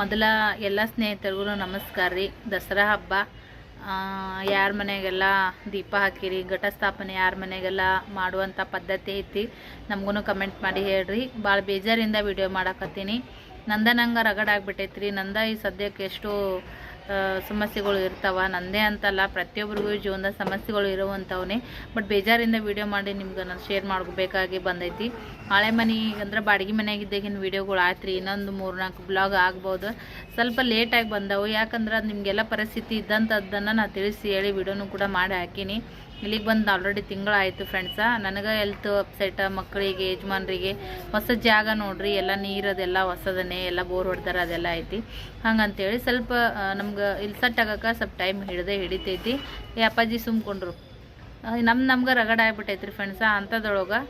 ಮೊದಲ ಎಲ್ಲ ಸ್ನೇಹಿತರಿಗೂ ನಮಸ್ಕಾರ ರೀ. ದಸರಾ ಹಬ್ಬ ಯಾರ ಮನೆಗೆಲ್ಲ ದೀಪ ಹಾಕಿರಿ, ಘಟಸ್ಥಾಪನೆ ಯಾರ ಮನೆಗೆಲ್ಲ ಮಾಡುವಂಥ ಪದ್ಧತಿ ಐತಿ ನಮಗೂ ಕಮೆಂಟ್ ಮಾಡಿ ಹೇಳ್ರಿ. ಭಾಳ ಬೇಜಾರಿಂದ ವಿಡಿಯೋ ಮಾಡಕತ್ತೀನಿ. ನಂದ ನಂಗೆ ರಗಡಾಗ್ಬಿಟ್ಟೈತ್ರಿ ನಂದ ಈ ಸದ್ಯಕ್ಕೆ ಎಷ್ಟು ಸಮಸ್ಯೆಗಳು ಇರ್ತಾವ. ನನ್ನದೇ ಅಂತಲ್ಲ, ಪ್ರತಿಯೊಬ್ಬರಿಗೂ ಜೀವನದ ಸಮಸ್ಯೆಗಳು ಇರುವಂಥವನ್ನೇ ಬಟ್ ಬೇಜಾರಿಂದ ವಿಡಿಯೋ ಮಾಡಿ ನಿಮ್ಗೆ ನಾನು ಶೇರ್ ಮಾಡ್ಬೇಕಾಗಿ ಬಂದೈತಿ. ಹಳೆ ಮನೆ ಅಂದ್ರೆ ಬಾಡಿಗೆ ಮನೆಯಾಗಿದ್ದಾಗಿನ ವೀಡಿಯೋಗಳು ಆಯ್ತು ರೀ ಇನ್ನೊಂದು ಮೂರು ನಾಲ್ಕು ಬ್ಲಾಗ್ ಆಗ್ಬೋದು. ಸ್ವಲ್ಪ ಲೇಟಾಗಿ ಬಂದವು. ಯಾಕಂದ್ರೆ ಅದು ನಿಮಗೆಲ್ಲ ಪರಿಸ್ಥಿತಿ ಇದ್ದಂಥದ್ದನ್ನು ನಾನು ತಿಳಿಸಿ ಹೇಳಿ ವಿಡಿಯೋನು ಕೂಡ ಮಾಡಿ ಹಾಕೀನಿ. ಇಲ್ಲಿಗೆ ಬಂದು ಆಲ್ರೆಡಿ ತಿಂಗಳಾಯಿತು ಫ್ರೆಂಡ್ಸ ನನಗೆ ಹೆಲ್ತ್ ಅಪ್ಸೆಟ್ ಮಕ್ಕಳಿಗೆ ಯಜಮಾನ್ರಿಗೆ, ಹೊಸ ಜಾಗ ನೋಡ್ರಿ, ಎಲ್ಲ ನೀರದೆಲ್ಲ ಹೊಸದನ್ನೇ, ಎಲ್ಲ ಬೋರ್ ಹೊಡ್ದಾರ, ಅದೆಲ್ಲ ಐತಿ. ಹಂಗಂತೇಳಿ ಸ್ವಲ್ಪ ನಮ್ಗೆ ಇಲ್ಲಿ ಸೆಟ್ ಆಗಕ್ಕೆ ಸ್ವಲ್ಪ ಟೈಮ್ ಹಿಡ್ದೆ ಹಿಡಿತೈತಿ. ಏ, ಅಪ್ಪಾಜಿ ಸುಮ್ಕೊಂಡ್ರು. ನಮ್ಮ ನಮ್ಗೆ ರಗಡ ಆಗ್ಬಿಟ್ಟೈತ್ರಿ ಫ್ರೆಂಡ್ಸ ಅಂಥದ್ರೊಳಗೆ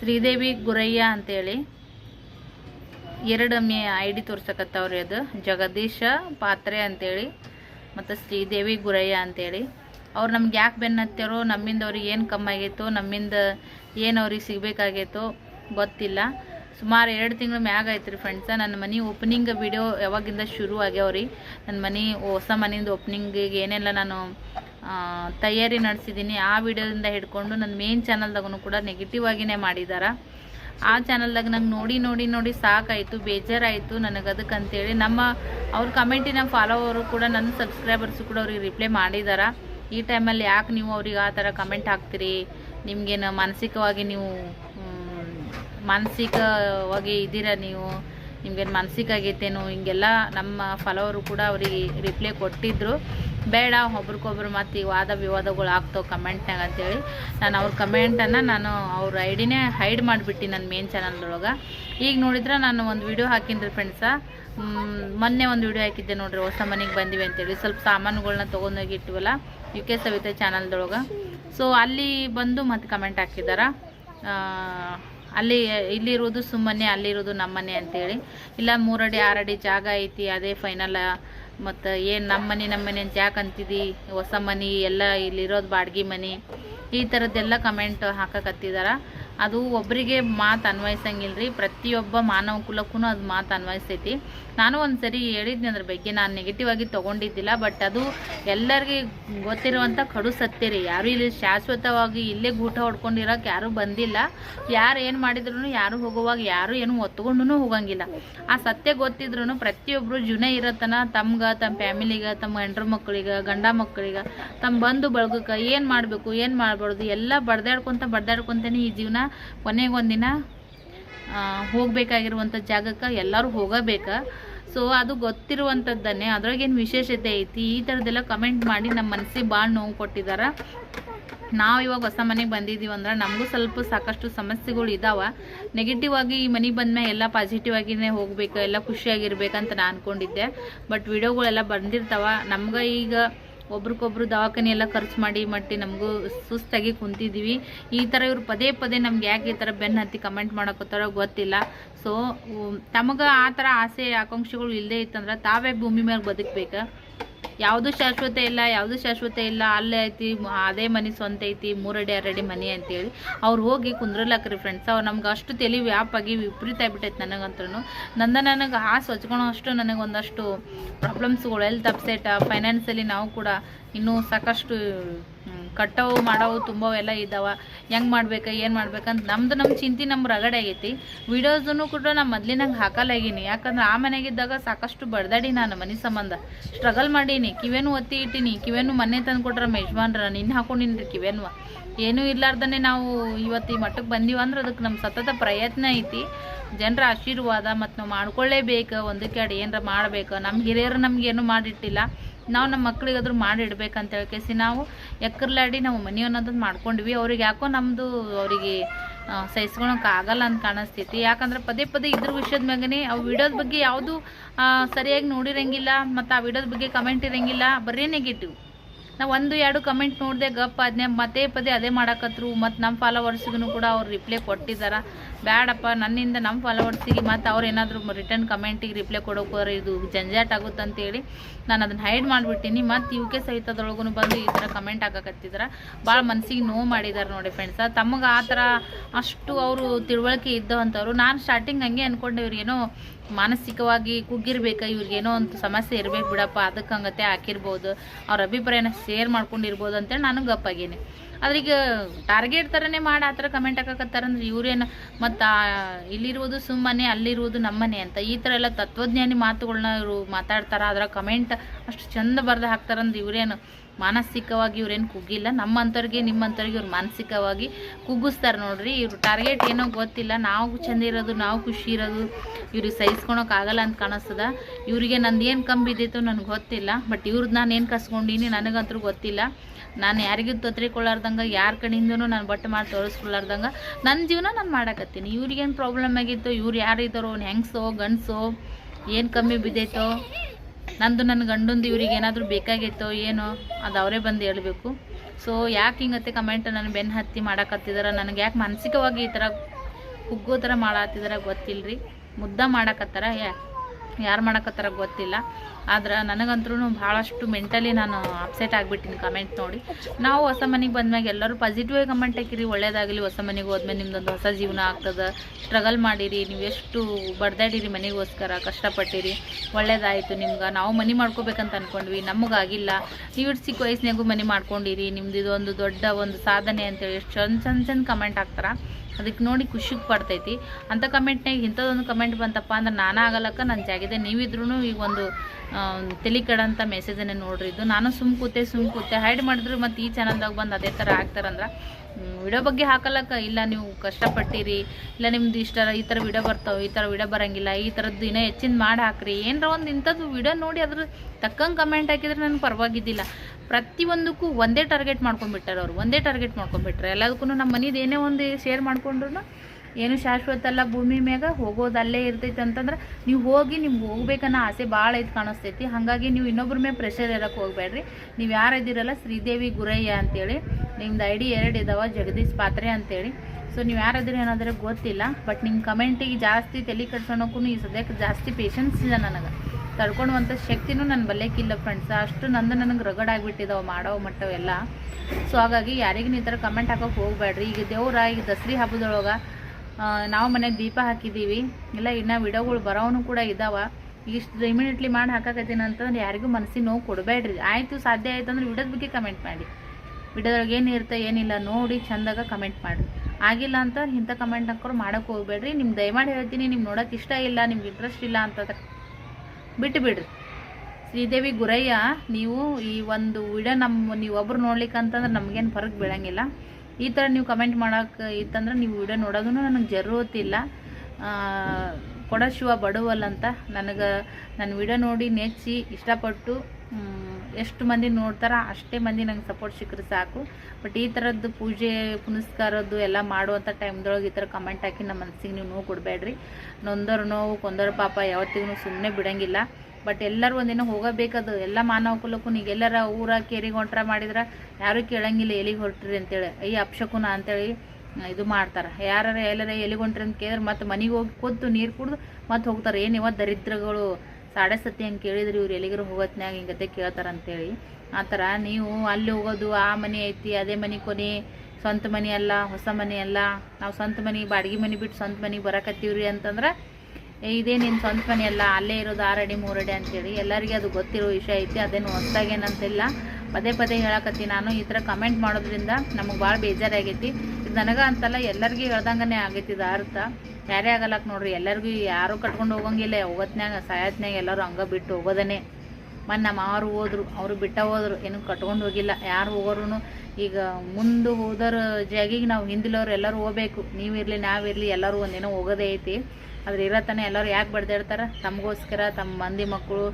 ಶ್ರೀದೇವಿ ಗುರಯ್ಯ ಅಂತೇಳಿ ಎರಡೊಮ್ಮೆ ಐ ಡಿ ತೋರ್ಸಕತ್ತವ್ರಿ ಅದು. ಜಗದೀಶ ಪಾತ್ರೆ ಅಂತೇಳಿ, ಮತ್ತು ಶ್ರೀದೇವಿ ಗುರಯ್ಯ ಅಂತೇಳಿ. ಅವ್ರು ನಮ್ಗೆ ಯಾಕೆ ಬೆನ್ನತ್ತಾರೋ, ನಮ್ಮಿಂದ ಅವ್ರಿಗೆ ಏನು ಕಮ್ಮಿ ಆಗೈತೋ ನಮ್ಮಿಂದ ಏನು ಅವ್ರಿಗೆ ಸಿಗಬೇಕಾಗೈತೋ ಗೊತ್ತಿಲ್ಲ. ಸುಮಾರು ಎರಡು ತಿಂಗಳು ಮ್ಯಾಗ ರೀ ಫ್ರೆಂಡ್ಸ ನನ್ನ ಮನೆ ಓಪನಿಂಗ್ ವಿಡಿಯೋ ಯಾವಾಗಿಂದ ಶುರು ಆಗ್ಯಾವ್ರಿ. ನನ್ನ ಮನೆ ಹೊಸ ಮನೆಯಿಂದ ಓಪನಿಂಗಿಗೆ ಏನೆಲ್ಲ ನಾನು ತಯಾರಿ ನಡೆಸಿದ್ದೀನಿ ಆ ವಿಡಿಯೋದಿಂದ ಹಿಡ್ಕೊಂಡು ನನ್ನ ಮೇನ್ ಚಾನಲ್ದಾಗೂ ಕೂಡ ನೆಗೆಟಿವ್ ಆಗಿನೇ ಮಾಡಿದ್ದಾರೆ ಆ ಚಾನಲ್ದಾಗ ನಂಗೆ ನೋಡಿ ನೋಡಿ ನೋಡಿ ಸಾಕಾಯಿತು, ಬೇಜಾರಾಯಿತು ನನಗೆ ಅದಕ್ಕೆ ಅಂತೇಳಿ ನಮ್ಮ ಅವ್ರ ಕಮೆಂಟಿನ ಫಾಲೋವರು ಕೂಡ ನನ್ನ ಸಬ್ಸ್ಕ್ರೈಬರ್ಸು ಕೂಡ ಅವ್ರಿಗೆ ರಿಪ್ಲೈ ಮಾಡಿದಾರ. ಈ ಟೈಮಲ್ಲಿ ಯಾಕೆ ನೀವು ಅವ್ರಿಗೆ ಆ ಥರ ಕಮೆಂಟ್ ಹಾಕ್ತೀರಿ? ನಿಮಗೇನು ಮಾನಸಿಕವಾಗಿ ನೀವು ಮಾನಸಿಕವಾಗಿ ಇದ್ದೀರಾ ನೀವು? ನಿಮ್ಗೇನು ಮಾನಸಿಕ ಆಗೈತೇನೋ, ಹಿಂಗೆಲ್ಲ ನಮ್ಮ ಫಾಲೋವರು ಕೂಡ ಅವ್ರಿಗೆ ರಿಪ್ಲೈ ಕೊಟ್ಟಿದ್ರು. ಬೇಡ, ಒಬ್ರಿಗೊಬ್ರು ಮತ್ತು ಈ ವಾದ ವಿವಾದಗಳು ಆಗ್ತಾವೆ ಕಮೆಂಟ್ನಾಗ ಅಂತೇಳಿ. ನಾನು ಅವ್ರ ಕಮೆಂಟನ್ನು ನಾನು ಅವ್ರ ಐಡಿನೇ ಹೈಡ್ ಮಾಡಿಬಿಟ್ಟು ನನ್ನ ಮೇನ್ ಚಾನಲ್ದೊಳಗೆ ಈಗ ನೋಡಿದ್ರೆ ನಾನು ಒಂದು ವಿಡಿಯೋ ಹಾಕಿದ್ರೆ ಫ್ರೆಂಡ್ಸ ಮೊನ್ನೆ ಒಂದು ವಿಡಿಯೋ ಹಾಕಿದ್ದೆ ನೋಡ್ರಿ, ಹೊಸ ಮನೆಗೆ ಬಂದಿವೆ ಅಂತೇಳಿ. ಸ್ವಲ್ಪ ಸಾಮಾನುಗಳನ್ನ ತೊಗೊಂಡೋಗಿ ಇಟ್ಟಿವಲ್ಲ ಯು ಕೆ ಸವಿತಾ ಚಾನಲ್ದೊಳಗೆ ಸೊ ಅಲ್ಲಿ ಬಂದು ಮತ್ತೆ ಕಮೆಂಟ್ ಹಾಕಿದಾರ. ಅಲ್ಲಿ ಇಲ್ಲಿರೋದು ಸುಮ್ಮನೆ ಅಲ್ಲಿರೋದು ನಮ್ಮನೆ ಅಂತೇಳಿ. ಇಲ್ಲ, ಮೂರಡಿ, ಆರಡಿ ಜಾಗ ಐತಿ, ಅದೇ ಫೈನಲ್ ಮತ್ತು ಏನು ನಮ್ಮನೆ ನಮ್ಮನೆ ನಮ್ಮ ಮನೆ ಅಂತ ಯಾಕೆ ಅಂತಿದಿ? ಹೊಸ ಮನೆ, ಎಲ್ಲ ಇಲ್ಲಿರೋದು ಬಾಡ್ಗೆ ಮನೆ. ಈ ಥರದ್ದೆಲ್ಲ ಕಮೆಂಟ್ ಹಾಕಕತ್ತಿದಾರ. ಅದು ಒಬ್ಬರಿಗೆ ಮಾತು ಅನ್ವಯಿಸಂಗಿಲ್ಲ ರೀ ಪ್ರತಿಯೊಬ್ಬ ಮಾನವ ಕುಲಕ್ಕೂ ಅದು ಮಾತು ಅನ್ವಯಿಸ್ತೈತಿ. ನಾನು ಒಂದು ಸರಿ ಹೇಳಿದ್ನಿ ಅದ್ರ ಬಗ್ಗೆ. ನಾನು ನೆಗೆಟಿವ್ ಆಗಿ ತೊಗೊಂಡಿದ್ದಿಲ್ಲ ಬಟ್ ಅದು ಎಲ್ಲರಿಗೆ ಗೊತ್ತಿರುವಂಥ ಕಡು ಸತ್ಯ ರೀ. ಯಾರು ಇಲ್ಲಿ ಶಾಶ್ವತವಾಗಿ ಇಲ್ಲೇ ಗೂಟ ಹೊಡ್ಕೊಂಡಿರೋಕೆ ಯಾರೂ ಬಂದಿಲ್ಲ. ಯಾರು ಏನು ಮಾಡಿದ್ರು ಯಾರು ಹೋಗುವಾಗ ಯಾರು ಏನು ಒತ್ಕೊಂಡು ಹೋಗಂಗಿಲ್ಲ. ಆ ಸತ್ಯ ಗೊತ್ತಿದ್ರು ಪ್ರತಿಯೊಬ್ಬರು ಜುನ ಇರತನ ತಮ್ಗೆ ತಮ್ಮ ಫ್ಯಾಮಿಲಿಗೆ ತಮ್ಮ ಹೆಂಡ್ರ ಮಕ್ಕಳಿಗೆ, ಗಂಡ ಮಕ್ಕಳಿಗೆ ತಮ್ಮ ಬಂಧು ಬಳಗಕ್ಕೆ ಏನು ಮಾಡಬೇಕು, ಏನು ಮಾಡಬಾರ್ದು, ಎಲ್ಲ ಬಡ್ದಾಡ್ಕೊತ ಬಡ್ದಾಡ್ಕೊತಾನೆ ಈ ಜೀವನ ಕೊನೆಗೊಂದಿನ ಹೋಗಬೇಕಾಗಿರುವಂಥ ಜಾಗಕ್ಕೆ ಎಲ್ಲರೂ ಹೋಗಬೇಕು. ಸೊ ಅದು ಗೊತ್ತಿರುವಂಥದ್ದನ್ನೇ ಅದ್ರಾಗೇನು ವಿಶೇಷತೆ ಐತಿ, ಈ ಥರದ್ದೆಲ್ಲ ಕಮೆಂಟ್ ಮಾಡಿ ನಮ್ಮ ಮನಸ್ಸಿಗೆ ಭಾಳ ನೋವು ಕೊಟ್ಟಿದ್ದಾರೆ ನಾವು ಇವಾಗ ಹೊಸ ಮನೆಗೆ ಬಂದಿದ್ದೀವಿ ಅಂದ್ರೆ ನಮಗೂ ಸ್ವಲ್ಪ ಸಾಕಷ್ಟು ಸಮಸ್ಯೆಗಳು ಇದ್ದಾವೆ ನೆಗೆಟಿವ್ ಆಗಿ ಈ ಮನೆಗೆ ಬಂದ್ಮೇಲೆ ಎಲ್ಲ ಪಾಸಿಟಿವ್ ಆಗಿನೇ ಹೋಗಬೇಕು, ಎಲ್ಲ ಖುಷಿಯಾಗಿರ್ಬೇಕಂತ ನಾನು ಅಂದ್ಕೊಂಡಿದ್ದೆ ಬಟ್ ವಿಡಿಯೋಗಳೆಲ್ಲ ಬಂದಿರ್ತಾವೆ. ನಮ್ಗೆ ಈಗ ಒಬ್ರಿಗೊಬ್ರು ದವಾಖಾನೆ ಎಲ್ಲ ಖರ್ಚು ಮಾಡಿ ಮಟ್ಟಿ ನಮಗೂ ಸುಸ್ತಾಗಿ ಕುಂತಿದ್ದೀವಿ. ಈ ಥರ ಇವರು ಪದೇ ಪದೇ ನಮ್ಗೆ ಯಾಕೆ ಈ ಥರ ಬೆನ್ನು ಹತ್ತಿ ಕಮೆಂಟ್ ಮಾಡೋಕೋತಾರ ಗೊತ್ತಿಲ್ಲ. ಸೊ ತಮಗೆ ಆ ಥರ ಆಸೆ, ಆಕಾಂಕ್ಷೆಗಳು ಇಲ್ಲದೇ ಇತ್ತಂದ್ರೆ ತಾವೇ ಭೂಮಿ ಮೇಲೆ ಬದುಕಬೇಕು. ಯಾವುದು ಶಾಶ್ವತ ಇಲ್ಲ, ಯಾವುದು ಶಾಶ್ವತ ಇಲ್ಲ, ಅಲ್ಲೇ ಐತಿ ಅದೇ ಮನೆ ಸ್ವಂತ ಐತಿ, ಮೂರಡಿ ಎರಡಿ ಮನೆ ಅಂತೇಳಿ ಅವ್ರು ಹೋಗಿ ಕುಂದ್ರಲಾಕ್ರಿ ಫ್ರೆಂಡ್ಸ್ ಅವ್ರು ನಮ್ಗೆ ಅಷ್ಟು ತಲೆ ವ್ಯಾಪಾಗಿ ವಿಪರೀತ ಆಗಿಬಿಟ್ಟೈತೆ ನನಗಂತೂ ನಂದ ನನಗೆ ಆ ಹಚ್ಕೊಳೋ ಅಷ್ಟು ನನಗೆ ಒಂದಷ್ಟು ಪ್ರಾಬ್ಲಮ್ಸ್ಗಳು ಎಲ್ಲಿ ಅಪ್ಸೆಟ್ ಫೈನಾನ್ಸಲ್ಲಿ ನಾವು ಕೂಡ ಇನ್ನೂ ಸಾಕಷ್ಟು ಕಟ್ಟವು ಮಾಡೋವು ತುಂಬವು ಎಲ್ಲ ಇದ್ದಾವೆ. ಹೆಂಗೆ ಮಾಡ್ಬೇಕು, ಏನು ಮಾಡ್ಬೇಕಂತ ನಮ್ದು ನಮ್ಮ ಚಿಂತೆ ನಮ್ಮ ರಗಡೆ ಆಗೈತಿ. ವಿಡಿಯೋಸನ್ನು ಕೂಡ ನಾನು ಮೊದ್ಲಿನಂಗೆ ಹಾಕಲಾಗೀನಿ. ಯಾಕಂದ್ರೆ ಆ ಮನೆಗಿದ್ದಾಗ ಸಾಕಷ್ಟು ಬಡ್ದಾಡಿ ನಾನು ಮನೆ ಸಂಬಂಧ. ಸ್ಟ್ರಗಲ್ ಮಾಡೀನಿ. ಕಿವೇನು ಒತ್ತಿ ಇಟ್ಟೀನಿ. ಕಿವೇನು ಮನೆ ತಂದು ಕೊಟ್ರ ಯಜಮಾನ್ರ, ನಿನ್ನ ಹಾಕೊಂಡಿನ್ರಿ ಕಿವೇನು. ಏನೂ ಇರ್ಲಾರ್ದೇ ನಾವು ಇವತ್ತು ಈ ಮಟ್ಟಕ್ಕೆ ಬಂದೀವಿ ಅಂದ್ರೆ ಅದಕ್ಕೆ ನಮ್ಮ ಸತತ ಪ್ರಯತ್ನ ಐತಿ. ಜನರ ಆಶೀರ್ವಾದ ಮತ್ತು ನಾವು ಮಾಡ್ಕೊಳ್ಳೇಬೇಕು ಒಂದಕ್ಕೆ ಅಡು ಏನರ ಮಾಡ್ಬೇಕು. ನಮ್ಮ ಹಿರಿಯರು ನಮಗೇನು ಮಾಡಿಟ್ಟಿಲ್ಲ. ನಾವು ನಮ್ಮ ಮಕ್ಳಿಗಾದ್ರೂ ಮಾಡಿಡ್ಬೇಕಂತ ಹೇಳ್ಕೇಸಿ ನಾವು ಎಕ್ಕರ್ಲಾಡಿ ನಾವು ಮನೆ ಅನ್ನೋದನ್ನ ಮಾಡ್ಕೊಂಡ್ವಿ. ಅವ್ರಿಗೆ ಯಾಕೋ ನಮ್ಮದು ಅವರಿಗೆ ಸಹಿಸ್ಕೊಳಕ್ಕೆ ಆಗಲ್ಲ ಅಂತ ಕಾಣಿಸ್ತೈತಿ ಯಾಕಂದ್ರೆ ಪದೇ ಪದೇ ಇದ್ರ ವಿಷಯದ ಮ್ಯಾಗನೇ ಅವು ವಿಡಿಯೋದ ಬಗ್ಗೆ ಯಾವುದು ಸರಿಯಾಗಿ ನೋಡಿರಂಗಿಲ್ಲ, ಮತ್ತು ಆ ವಿಡಿಯೋದ ಬಗ್ಗೆ ಕಮೆಂಟ್ ಇರಂಗಿಲ್ಲ, ಬರೀ ನೆಗೆಟಿವ್ ನಾ ಒಂದು, ಎರಡು ಕಮೆಂಟ್ ನೋಡಿದೆ ಗಪ್ ಆದ್ನೆ ಮತ್ತೆ ಪದೇ ಅದೇ ಮಾಡಕತ್ರು. ಮತ್ತು ನಮ್ಮ ಫಾಲೋವರ್ಸ್ಗೂ ಕೂಡ ಅವ್ರು ರಿಪ್ಲೈ ಕೊಟ್ಟಿದ್ದಾರೆ ಬ್ಯಾಡಪ್ಪ, ನನ್ನಿಂದ ನಮ್ಮ ಫಾಲೋವರ್ಸಿಗೆ ಮತ್ತು ಅವ್ರು ಏನಾದರೂ ರಿಟರ್ನ್ ಕಮೆಂಟಿಗೆ ರಿಪ್ಲೈ ಕೊಡೋಕೋರೆ ಇದು ಜಂಜಾಟ್ ಆಗುತ್ತೆ ಅಂತೇಳಿ ನಾನು ಅದನ್ನು ಹೈಡ್ ಮಾಡಿಬಿಟ್ಟಿನಿ. ಮತ್ತು ಇವಕ್ಕೆ ಸಹಿತದೊಳಗೂ ಬಂದು ಈ ಥರ ಕಮೆಂಟ್ ಹಾಕಕತ್ತಿದ್ರೆ. ಭಾಳ ಮನಸ್ಸಿಗೆ ನೋವು ಮಾಡಿದ್ದಾರೆ ನೋಡಿ ಫ್ರೆಂಡ್ಸ ತಮಗೆ ಆ ಥರ ಅಷ್ಟು ಅವರು ತಿಳುವಳಿಕೆ ಇದ್ದವಂಥವ್ರು ನಾನು ಸ್ಟಾರ್ಟಿಂಗ್ ಹಂಗೆ ಅಂದ್ಕೊಂಡೆ ಇವ್ರಿಗೇನೋ ಮಾನಸಿಕವಾಗಿ ಕುಗ್ಗಿರ್ಬೇಕು ಇವ್ರಿಗೇನೋ ಒಂದು ಸಮಸ್ಯೆ ಇರಬೇಕು ಬಿಡಪ್ಪ ಅದಕ್ಕೆ ಹಂಗತೆ ಹಾಕಿರ್ಬೋದು, ಅವ್ರ ಅಭಿಪ್ರಾಯನ ಶೇರ್ ಮಾಡ್ಕೊಂಡಿರ್ಬೋದು ಅಂತೇಳಿ ನಾನು ಗಪ್ಪಾಗೀನಿ. ಆದ್ರೆ ಈಗ ಟಾರ್ಗೆಟ್ ಥರನೇ ಮಾಡಿ ಆ ಥರ ಕಮೆಂಟ್ ಹಾಕಕತ್ತಾರಂದ್ರೆ ಇವ್ರೇನು, ಮತ್ತು ಇಲ್ಲಿರುವುದು ಸುಮ್ಮನೆ, ಅಲ್ಲಿರುವುದು ನಮ್ಮನೆ ಅಂತ. ಈ ಥರ ಎಲ್ಲ ತತ್ವಜ್ಞಾನಿ ಮಾತುಗಳನ್ನ ಇವರು ಮಾತಾಡ್ತಾರೆ ಅದರ ಕಮೆಂಟ್ ಅಷ್ಟು ಚಂದ ಬರ್ದು ಹಾಕ್ತಾರಂದ್ರೆ ಇವ್ರೇನು ಮಾನಸಿಕವಾಗಿ ಇವ್ರೇನು ಕುಗ್ಗಿಲ್ಲ. ನಮ್ಮಂಥವ್ರಿಗೆ ನಿಮ್ಮಂಥವ್ರಿಗೆ ಇವ್ರು ಮಾನಸಿಕವಾಗಿ ಕುಗ್ಗಿಸ್ತಾರೆ ನೋಡ್ರಿ. ಇವ್ರು ಟಾರ್ಗೆಟ್ ಏನೋ ಗೊತ್ತಿಲ್ಲ. ನಾವು ಚಂದ ಇರೋದು, ನಾವು ಖುಷಿ ಇರೋದು ಇವ್ರಿಗೆ ಸಹಿಸ್ಕೊಳಕ್ ಆಗಲ್ಲ ಅಂತ ಕಾಣಿಸ್ತದ. ಇವರಿಗೆ ನಂದು ಏನು ಕಂಬಿದ್ದಿತ್ತು ಬಿದ್ದಿತ್ತು ನನಗೆ ಗೊತ್ತಿಲ್ಲ. ಬಟ್ ಇವ್ರದ್ದು ನಾನು ಏನು ಕಸ್ಕೊಂಡೀನಿ ನನಗಂತೂ ಗೊತ್ತಿಲ್ಲ. ನಾನು ಯಾರಿಗೂ ತೊತ್ರಿಕೊಳ್ಳಾರ್ದಂಗೆ, ಯಾರ ಕಡೆಯಿಂದನೂ ನಾನು ಬಟ್ಟೆ ಮಾಡಿ ತೋರಿಸ್ಕೊಳ್ಳಾರ್ದಂಗೆ ನನ್ನ ಜೀವನ ನಾನು ಮಾಡಕತ್ತೀನಿ. ಇವ್ರಿಗೇನು ಪ್ರಾಬ್ಲಮ್ ಆಗಿತ್ತು, ಇವ್ರು ಯಾರು ಇದ್ದಾರೋ ಹೆಂಗ್ಸೋ ಗಂಡಸೋ ಏನು ಕಮ್ಮಿ ಬಿದ್ದೈತೋ, ನಂದು ನನ್ನ ಗಂಡಂದು ಇವ್ರಿಗೆ ಏನಾದರೂ ಬೇಕಾಗಿತ್ತೋ, ಏನೋ, ಅದು ಅವರೇ ಬಂದು ಹೇಳಬೇಕು. ಸೊ ಯಾಕೆ ಹಿಂಗತ್ತೆ ಕಮೆಂಟ್ ನನ್ನ ಬೆನ್ನು ಹತ್ತಿ ಮಾಡಕತ್ತಿದಾರ? ನನಗೆ ಯಾಕೆ ಮಾನಸಿಕವಾಗಿ ಈ ಥರ ಕುಗ್ಗೋ ಥರ ಮಾಡತ್ತಿದಾರ ಗೊತ್ತಿಲ್ಲ ರೀ ಮುದ್ದ ಮಾಡಕತ್ತಾರ ಯಾ ಯಾರು ಮಾಡಕತ್ತಾರ ಗೊತ್ತಿಲ್ಲ. ಆದ್ರೆ ನನಗಂತೂ ಭಾಳಷ್ಟು ಮೆಂಟಲಿ ನಾನು ಅಪ್ಸೆಟ್ ಆಗಿಬಿಟ್ಟಿನಿ ಕಮೆಂಟ್ ನೋಡಿ. ನಾವು ಹೊಸ ಮನೆಗೆ ಬಂದ್ಮ್ಯಾಗ ಎಲ್ಲರೂ ಪಾಸಿಟಿವ್ ಆಗಿ ಕಮೆಂಟ್ ಹಾಕಿರಿ, ಒಳ್ಳೇದಾಗಲಿ ಹೊಸ ಮನೆಗೆ ಹೋದ್ಮೇಲೆ ನಿಮ್ದೊಂದು ಹೊಸ ಜೀವನ ಆಗ್ತದೆ. ಸ್ಟ್ರಗಲ್ ಮಾಡಿರಿ, ನೀವು ಎಷ್ಟು ಬಡ್ದಾಡಿರಿ ಮನೆಗೋಸ್ಕರ, ಕಷ್ಟಪಟ್ಟಿರಿ. ಒಳ್ಳೇದಾಯಿತು ನಿಮ್ಗೆ, ನಾವು ಮನೆ ಮಾಡ್ಕೋಬೇಕಂತ ಅಂದ್ಕೊಂಡ್ವಿ ನಮಗಾಗಿಲ್ಲ. ನೀವು ಚಿಕ್ಕ ವಯಸ್ಸಿನಾಗೂ ಮನೆ ಮಾಡ್ಕೊಂಡಿರಿ ನಿಮ್ದು ಇದೊಂದು ದೊಡ್ಡ ಒಂದು ಸಾಧನೆ ಅಂತೇಳಿ ಎಷ್ಟು ಚಂದ ಚಂದ ಚಂದ ಕಮೆಂಟ್ ಹಾಕ್ತಾರ. ಅದಕ್ಕೆ ನೋಡಿ ಖುಷಿ ಪಡ್ತೈತಿ. ಅಂಥ ಕಮೆಂಟ್ನಾಗ ಇಂಥದ್ದೊಂದು ಕಮೆಂಟ್ ಬಂತಪ್ಪ ಅಂದ್ರೆ ನಾನು ಆಗಲ್ಲಕ್ಕ ನನ್ನ ಜಾಗಿದೆ ನೀವಿದ್ರೂ ಈಗ ಒಂದು ತಲೆ ಕಡಂಥ ಮೆಸೇಜನ್ನೇ ನೋಡ್ರಿ. ಇದು ನಾನು ಸುಮ್ ಕೂತೆ ಸುಮ್ ಕೂತೆ ಹೈಡ್ ಮಾಡಿದ್ರು ಮತ್ತು ಈ ಚಾನಲ್ದಾಗ ಬಂದು ಅದೇ ಥರ ಆಗ್ತಾರಂದ್ರೆ ವಿಡಿಯೋ ಬಗ್ಗೆ ಹಾಕಲಕ್ಕ. ಇಲ್ಲ ನೀವು ಕಷ್ಟಪಟ್ಟಿರಿ, ಇಲ್ಲ ನಿಮ್ದು ಇಷ್ಟ ಈ ಥರ ವಿಡಿಯೋ ಬರ್ತಾವೆ, ಈ ಥರ ವಿಡಿಯೋ ಬರೋಂಗಿಲ್ಲ, ಈ ಥರದ್ದು ಇನ್ನೂ ಹೆಚ್ಚಿನ ಮಾಡಿ ಹಾಕ್ರಿ. ಏನರ ಒಂದು ಇಂಥದ್ದು ವಿಡಿಯೋ ನೋಡಿ ಅದ್ರ ತಕ್ಕಂಗೆ ಕಮೆಂಟ್ ಹಾಕಿದ್ರೆ ನನಗೆ ಪರವಾಗಿದ್ದಿಲ್ಲ. ಪ್ರತಿಯೊಂದಕ್ಕೂ ಒಂದೇ ಟಾರ್ಗೆಟ್ ಮಾಡ್ಕೊಂಡ್ಬಿಟ್ಟಾರೆ ಅವರು, ಒಂದೇ ಟಾರ್ಗೆಟ್ ಮಾಡ್ಕೊಂಡ್ಬಿಟ್ರೆ. ಎಲ್ಲದಕ್ಕೂ ನಮ್ಮ ಮನೇದು ಏನೇ ಒಂದು ಶೇರ್ ಮಾಡ್ಕೊಂಡ್ರು ಏನು ಶಾಶ್ವತ ಅಲ್ಲ ಭೂಮಿ ಮ್ಯಾಗ ಹೋಗೋದು ಅಲ್ಲೇ ಇರ್ತೈತೆ ಅಂತಂದ್ರೆ ನೀವು ಹೋಗಿ ನಿಮ್ಗೆ ಹೋಗ್ಬೇಕನ್ನೋ ಆಸೆ ಭಾಳ ಇದು ಕಾಣಿಸ್ತೈತಿ. ಹಾಗಾಗಿ ನೀವು ಇನ್ನೊಬ್ರ ಮೇಲೆ ಪ್ರೆಷರ್ ಇರೋಕ್ಕೆ ಹೋಗ್ಬೇಡ್ರಿ. ನೀವು ಯಾರು ಇದ್ದೀರಲ್ಲ, ಶ್ರೀದೇವಿ ಗುರಯ್ಯ ಅಂತೇಳಿ, ನಿಮ್ದು ಐ ಡಿ ಎರಡು ಇದಾವೆ, ಜಗದೀಶ್ ಪಾತ್ರೆ ಅಂತೇಳಿ. ಸೊ ನೀವು ಯಾರಾದ್ರೂ ಏನಾದರೂ ಗೊತ್ತಿಲ್ಲ ಬಟ್ ನಿಮ್ಮ ಕಮೆಂಟಿಗೆ ಜಾಸ್ತಿ ತಲೆ ಕಟ್ಸೋಣಕ್ಕೂ ಈ ಸದ್ಯಕ್ಕೆ ಜಾಸ್ತಿ ಪೇಷನ್ಸ್ ಇಲ್ಲ ನನಗೆ. ತಡ್ಕೊಳ್ಳುವಂಥ ಶಕ್ತಿನೂ ನನ್ನ ಬಲ್ಯಕ್ಕಿಲ್ಲ ಫ್ರೆಂಡ್ಸ್ ಅಷ್ಟು ನಂದು ನನಗೆ ರಗಡಾಗಿಬಿಟ್ಟಿದ್ದಾವೆ ಮಾಡೋ ಮಟ್ಟವೆಲ್ಲ ಸೊ ಹಾಗಾಗಿ ಯಾರಿಗೂ ಈ ಥರ ಕಮೆಂಟ್ ಹಾಕೋಕೆ ಹೋಗಬೇಡ್ರಿ ಈಗ ದೇವ್ರ, ಈಗ ದಸರಿ ಹಬ್ಬದೊಳಗೆ ನಾವು ಮನೆಗೆ ದೀಪ ಹಾಕಿದ್ದೀವಿ ಇಲ್ಲ, ಇನ್ನು ವಿಡಿಯೋಗಳು ಬರೋನು ಕೂಡ ಇದ್ದಾವೆ ಇಷ್ಟು ಇಮಿಡಿಯೇಟ್ಲಿ ಮಾಡಿ ಹಾಕಕತ್ತೀನಿ ಅಂತಂದ್ರೆ ಯಾರಿಗೂ ಮನಸ್ಸಿಗೆ ನೋವು ಕೊಡಬೇಡ್ರಿ ಆಯಿತು, ಸಾಧ್ಯ ಆಯ್ತು ಅಂದ್ರೆ ವಿಡಿಯೋದ ಬಗ್ಗೆ ಕಮೆಂಟ್ ಮಾಡಿ. ವಿಡಿಯೋದೊಳಗೆ ಏನು ಇರುತ್ತೆ ಏನಿಲ್ಲ, ನೋಡಿ ಚಂದಾಗ ಕಮೆಂಟ್ ಮಾಡಿರಿ ಆಗಿಲ್ಲ ಅಂತ ಇಂಥ ಕಮೆಂಟ್ ಹಾಕೋರು ಮಾಡೋಕೆ ಹೋಗ್ಬೇಡ್ರಿ ನಿಮ್ಮ ದಯಮಾಡಿ ಹೇಳ್ತೀನಿ ನಿಮ್ಗೆ ನೋಡೋಕೆ ಇಷ್ಟ ಇಲ್ಲ, ನಿಮ್ಗೆ ಇಂಟ್ರೆಸ್ಟ್ ಇಲ್ಲ ಅಂತಂದ್ರೆ ಬಿಟ್ಟು ಬಿಡ್ರಿ ಶ್ರೀದೇವಿ ಗುರಯ್ಯ, ನೀವು ಈ ಒಂದು ವಿಡಿಯೋ ನಮ್ಮ ನೀವು ಒಬ್ರು ನೋಡ್ಲಿಕ್ಕೆ ಅಂತಂದ್ರೆ ನಮಗೇನು ಹೊರಗೆ ಬೀಳಂಗಿಲ್ಲ. ಈ ಥರ ನೀವು ಕಮೆಂಟ್ ಮಾಡೋಕೆ ಇತ್ತಂದ್ರೆ ನೀವು ವಿಡಿಯೋ ನೋಡೋದೂ ನನಗೆ ಜರೂರತ್ತಿಲ್ಲ. ಕೊಡ ಶಿವ ಬಡವಲ್ಲ ಅಂತ ನನಗೆ ನನ್ನ ವಿಡಿಯೋ ನೋಡಿ ನೆಚ್ಚಿ ಇಷ್ಟಪಟ್ಟು ಎಷ್ಟು ಮಂದಿ ನೋಡ್ತಾರ ಅಷ್ಟೇ ಮಂದಿ ನಂಗೆ ಸಪೋರ್ಟ್ ಸಿಕ್ಕರೆ ಸಾಕು. ಬಟ್ ಈ ಥರದ್ದು ಪೂಜೆ, ಪುನಸ್ಕಾರದ್ದು ಎಲ್ಲ ಮಾಡುವಂಥ ಟೈಮ್ದೊಳಗೆ ಈ ಥರ ಕಮೆಂಟ್ ಹಾಕಿ ನಮ್ಮ ಮನಸ್ಸಿಗೆ ನೀವು ನೋವು ಕೊಡಬೇಡ್ರಿ. ನೊಂದರು ನೋವು, ಕೊಂದೋರು ಪಾಪ ಯಾವತ್ತಿಗೂ ಸುಮ್ಮನೆ ಬಿಡೋಂಗಿಲ್ಲ. ಬಟ್ ಎಲ್ಲರೂ ಒಂದಿನ ಹೋಗಬೇಕದು. ಎಲ್ಲ ಮಾನವ ಕುಲಕ್ಕೂ ಎಲ್ಲರ ಊರ ಕೇರಿಗೆ ಹೊಂಟ್ರ ಮಾಡಿದ್ರೆ ಯಾರೂ ಕೇಳಂಗಿಲ್ಲ ಎಲ್ಲಿಗೆ ಹೊರಟ್ರಿ ಅಂತೇಳಿ. ಈ ಅಪ್ಶಕುನ ಅಂತೇಳಿ ಇದು ಮಾಡ್ತಾರೆ. ಯಾರು ಎಲ್ಲರ ಎಲ್ಲಿಗೆ ಹೊಂಟ್ರಿ ಅಂತ ಕೇಳಿದ್ರೆ ಮತ್ತೆ ಮನೆಗೆ ಹೋಗಿ ಕೂತು ನೀರು ಕುಡಿದು ಮತ್ತೆ ಹೋಗ್ತಾರೆ. ಏನು ದರಿದ್ರಗಳು. ಸಾಡೆ ಸತಿ ಹಂಗೆ ಕೇಳಿದ್ರಿ? ಇವ್ರು ಎಲ್ಲಿಗಾರು ಹೋಗೋತ್ನ್ಯಾಗ ಹಿಂಗತೆ ಕೇಳ್ತಾರೆ ಅಂತೇಳಿ ಆ ಥರ ನೀವು ಅಲ್ಲಿ ಹೋಗೋದು, ಆ ಮನೆ ಐತಿ, ಅದೇ ಮನೆ ಕೊನೆ, ಸ್ವಂತ ಮನೆ ಅಲ್ಲ, ಹೊಸ ಮನೆ ಅಲ್ಲ. ನಾವು ಸ್ವಂತ ಮನೆ ಬಾಡಿಗೆ ಮನೆ ಬಿಟ್ಟು ಸ್ವಂತ ಮನೆಗೆ ಬರಕತ್ತೀವ್ರಿ ಅಂತಂದ್ರೆ ಇದೇ ನಿನ್ನ ಸ್ವಂತ ಮನೆ ಅಲ್ಲ, ಅಲ್ಲೇ ಇರೋದು ಆರಡಿ ಮೂರಡಿ ಅಂತೇಳಿ ಎಲ್ಲರಿಗೆ ಅದು ಗೊತ್ತಿರೋ ವಿಷಯ ಐತಿ, ಅದೇನು ಹೊಸ್ದಾಗೇನಂತಿಲ್ಲ. ಪದೇ ಪದೇ ಹೇಳಕತ್ತಿ ನಾನು, ಈ ಥರ ಕಮೆಂಟ್ ಮಾಡೋದ್ರಿಂದ ನಮಗೆ ಭಾಳ ಬೇಜಾರಾಗೈತಿ. ಇದು ನನಗೆ ಅಂತಲ್ಲ, ಎಲ್ಲರಿಗೂ ಹೇಳ್ದಂಗೆ ಆಗೈತಿ ಇದು ಅರ್ಥ. ಯಾರೇ ಆಗಲ್ಲಕ್ಕೆ ನೋಡ್ರಿ, ಎಲ್ಲರಿಗೂ ಯಾರು ಕಟ್ಕೊಂಡು ಹೋಗಂಗಿಲ್ಲ. ಹೋಗತ್ನಾಗ ಸಾಯತ್ನ್ಯಾಗ ಎಲ್ಲರೂ ಹಂಗೆ ಬಿಟ್ಟು ಹೋಗೋದನೇ. ಮತ್ತು ನಮ್ಮ ಮಾವರು ಹೋದ್ರು, ಅವರು ಬಿಟ್ಟ ಹೋದ್ರು, ಏನು ಕಟ್ಕೊಂಡು ಹೋಗಿಲ್ಲ. ಯಾರು ಹೋಗೋರು ಈಗ ಮುಂದೆ ಹೋದರ ಜಾಗಿಗೆ ನಾವು ಹಿಂದಿಲವ್ರು ಎಲ್ಲರೂ ಹೋಗ್ಬೇಕು. ನೀವಿರಲಿ ನಾವಿರಲಿ ಎಲ್ಲರೂ ಒಂದಿನ ಹೋಗೋದೇ ಐತಿ. ಆದ್ರೆ ಇರತ್ತಾನೆ ಎಲ್ಲರೂ ಯಾಕೆ ಬಡ್ದಾಡ್ತಾರೆ ತಮಗೋಸ್ಕರ ತಮ್ಮ ಮಂದಿ ಮಕ್ಕಳು,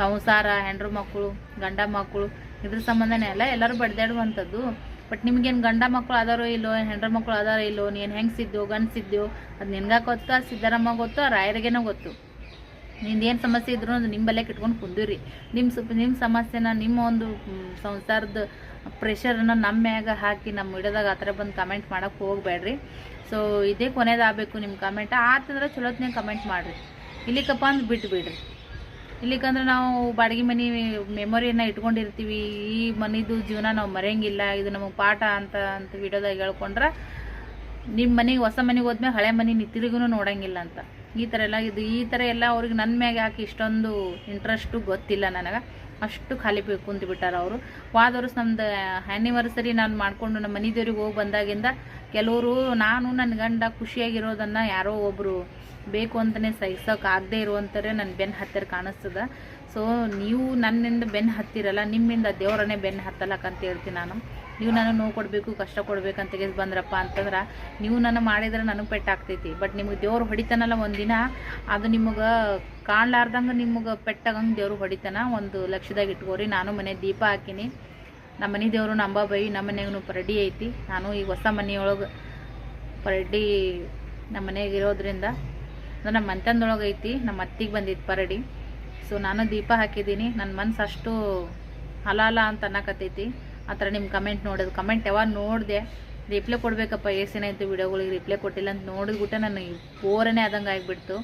ಸಂಸಾರ, ಹೆಂಡ್ರು ಮಕ್ಕಳು, ಗಂಡ ಮಕ್ಕಳು, ಇದ್ರ ಸಂಬಂಧನೇ ಅಲ್ಲ, ಎಲ್ಲರೂ ಬಡ್ದಾಡುವಂಥದ್ದು. ಬಟ್ ನಿಮ್ಗೇನು ಗಂಡ ಮಕ್ಕಳು ಅದಾರೋ ಇಲ್ಲೋ ಹೆಂಡ್ರ ಮಕ್ಕಳು ಅದಾರೋ ಇಲ್ಲೋ, ನೀನು ಹೆಂಗೆ ಸಿದ್ದು ಗಂಡ್ಸಿದ್ಯೋ ಅದು ನಿನ್ಗೆ ಗೊತ್ತಾ ಸಿದ್ದರಾಮ ಗೊತ್ತು ರಾಯರಿಗೇನೋ ಗೊತ್ತು. ನಿಂದೇನು ಸಮಸ್ಯೆ ಇದ್ರೂ ಅದು ನಿಂಬಲ್ಲೇ ಬಲ್ಲೆ ಇಟ್ಕೊಂಡು ಕುಂದಿರಿ. ನಿಮ್ಮ ಸ್ವಲ್ಪ ನಿಮ್ಮ ಸಮಸ್ಯೆನ, ನಿಮ್ಮ ಒಂದು ಸಂಸಾರದ ಪ್ರೆಷರನ್ನ ನಮ್ಮ ಮ್ಯಾಗ ಹಾಕಿ ನಮ್ಮ ಇಡೋದಾಗ ಆ ಥರ ಬಂದು ಕಮೆಂಟ್ ಮಾಡೋಕ್ಕೆ ಹೋಗಬೇಡ್ರಿ ಸೊ ಇದೇ ಕೊನೆಯದಾಗಬೇಕು ನಿಮ್ಮ ಕಮೆಂಟ್ ಆತಂದ್ರೆ ಚಲೋತ್ನೇ ಕಮೆಂಟ್ ಮಾಡಿರಿ. ಇಲ್ಲಿಕಪ್ಪ ಅಂದ್ರೆ ಬಿಟ್ಟು ಬಿಡ್ರಿ ಇಲ್ಲಿಕಂದ್ರೆ ನಾವು ಬಾಡಿಗೆ ಮನೆ ಮೆಮೊರಿಯನ್ನು ಇಟ್ಕೊಂಡಿರ್ತೀವಿ. ಈ ಮನಿದು ಜೀವನ ನಾವು ಮರೆಯಂಗಿಲ್ಲ. ಇದು ನಮಗೆ ಪಾಠ ಅಂತ ಅಂತ ವಿಡಿಯೋದಾಗ ಹೇಳ್ಕೊಂಡ್ರೆ ನಿಮ್ಮ ಮನೆಗೆ, ಹೊಸ ಮನೆಗೆ ಹೋದ್ಮೇಲೆ ಹಳೆ ಮನೆ ನಿತ್ತಿರಿಗೂ ನೋಡಂಗಿಲ್ಲ ಅಂತ. ಈ ಥರ ಎಲ್ಲ ಇದು, ಈ ಥರ ಎಲ್ಲ ಅವ್ರಿಗೆ ನನ್ನ ಮ್ಯಾಗೆ ಯಾಕೆ ಇಷ್ಟೊಂದು ಇಂಟ್ರೆಸ್ಟು ಗೊತ್ತಿಲ್ಲ ನನಗೆ. ಅಷ್ಟು ಖಾಲಿ ಕುಂತು ಬಿಟ್ಟಾರ ಅವರು. ವಾದ ವರ್ಷ ನಮ್ದು ಆ್ಯನಿವರ್ಸರಿ ನಾನು ಮಾಡಿಕೊಂಡು ನಮ್ಮ ಮನೆ ದೇವ್ರಿಗೆ ಹೋಗಿ ಬಂದಾಗಿಂದ ಕೆಲವರು, ನಾನು ನನ್ನ ಗಂಡ ಖುಷಿಯಾಗಿರೋದನ್ನು ಯಾರೋ ಒಬ್ಬರು ಬೇಕು ಅಂತಲೇ ಸಹಿಸೋಕೆ ಆಗದೆ ಇರುವಂಥರೇ ನನ್ನ ಬೆನ್ನು ಹತ್ತಿರ ಕಾಣಿಸ್ತದೆ. ಸೊ ನೀವು ನನ್ನಿಂದ ಬೆನ್ನು ಹತ್ತಿರಲ್ಲ, ನಿಮ್ಮಿಂದ ದೇವರನ್ನೇ ಬೆನ್ನು ಹತ್ತಲಕ್ಕ ಅಂತ ಹೇಳ್ತೀನಿ ನಾನು. ನೀವು ನನಗೆ ನೋವು ಕೊಡಬೇಕು, ಕಷ್ಟ ಕೊಡ್ಬೇಕಂತ ಬಂದ್ರಪ್ಪ ಅಂತಂದ್ರೆ, ನೀವು ನಾನು ಮಾಡಿದ್ರೆ ನನಗೆ ಪೆಟ್ಟಾಗ್ತೈತಿ ಬಟ್ ನಿಮಗೆ ದೇವ್ರು ಹೊಡಿತಾನಲ್ಲ ಒಂದಿನ, ಅದು ನಿಮಗೆ ಕಾಣಲಾರ್ದಂಗೆ ನಿಮಗೆ ಪೆಟ್ಟಾಗಂಗೆ ದೇವ್ರು ಹೊಡಿತಾನ. ಒಂದು ಲಕ್ಷದಾಗ ಇಟ್ಕೋರಿ, ನಾನು ಮನೆ ದೀಪ ಹಾಕಿನಿ. ನಮ್ಮ ಮನೆ ದೇವರು ನಂಬ ಬೈ ನಮ್ಮ ಮನೆಗೂ ಪರಡಿ ಐತಿ. ನಾನು ಈ ಹೊಸ ಮನೆಯೊಳಗೆ ಪರಡಿ ನಮ್ಮ ಮನೆಗೆ ಇರೋದ್ರಿಂದ ಅದು ನಮ್ಮ ಮಂತಂದೊಳಗೆ ಐತಿ, ನಮ್ಮ ಅತ್ತಿಗೆ ಬಂದಿತ್ತು ಪರಡಿ. ಸೊ ನಾನು ದೀಪ ಹಾಕಿದ್ದೀನಿ. ನನ್ನ ಮನ್ಸು ಅಷ್ಟು ಹಲಾಲ ಹಲ ಅಂತ ಅನ್ನಕತ್ತೈತಿ. ಆ ಥರ ನಿಮ್ಮ ಕಮೆಂಟ್ ನೋಡೋದು ಕಮೆಂಟ್ ಯಾವಾಗ ನೋಡಿದೆ ರಿಪ್ಲೈ ಕೊಡಬೇಕಪ್ಪ ಏಸಿನ ಆಯಿತು ವಿಡಿಯೋಗಳಿಗೆ ರಿಪ್ಲೈ ಕೊಟ್ಟಿಲ್ಲ ಅಂತ ನೋಡಿದ್ಬಿಟ್ಟೆ ನನಗೆ ಬೋರನೇ ಆದಂಗೆ ಆಗಿಬಿಡ್ತು.